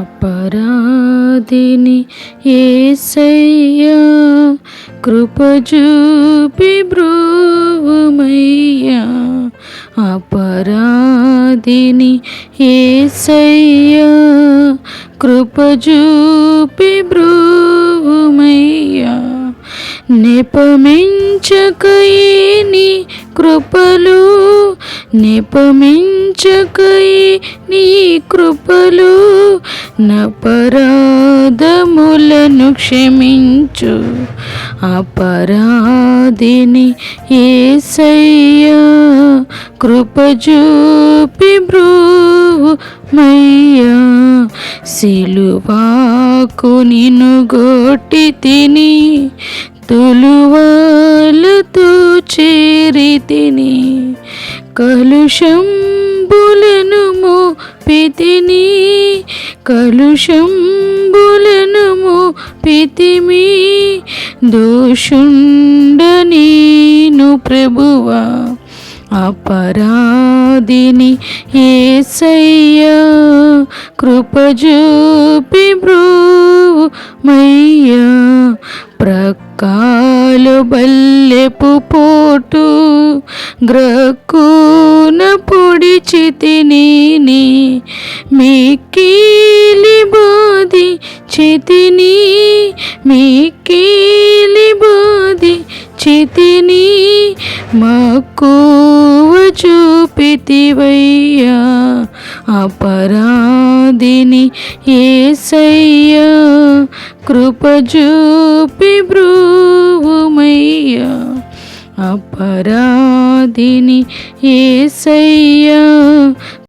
అపరాధిని ఏసయ్యా కృపజూపి బ్రోవమయ్యా అపరాధిని ఏసయ్యా కృపజూపి బ్రోవమయ్యా నెపమించకయే కృపలు నెపమించకయే నీ కృపలు. నపరాధములను క్షమించు. అపరాధిని ఏసయ్యా కృపజూపి బ్రూమయ్యా సిలువాకు నిను గొట్టి తిని తులువాలతో చేరి తిని కలుషంబులను మోపితిని కలుషంబులను పితిమి దోషుండ నేను ప్రభువా అపరాధిని ఏసయ్యా కృపజూపి బ్రూమయ్యా ప్రకాలు బల్లెపు పోటు గ్రక్కున పొడిచితిని మిక్కిలి బోధి చితిని మిక్కిలి బోధి చితిని మక్కువ చూపితివయ్యా. అపరాధిని ఏసయ్యా కృప చూపి బ్రూవుమయ్యా. అపరాధిని ఏసయ్యా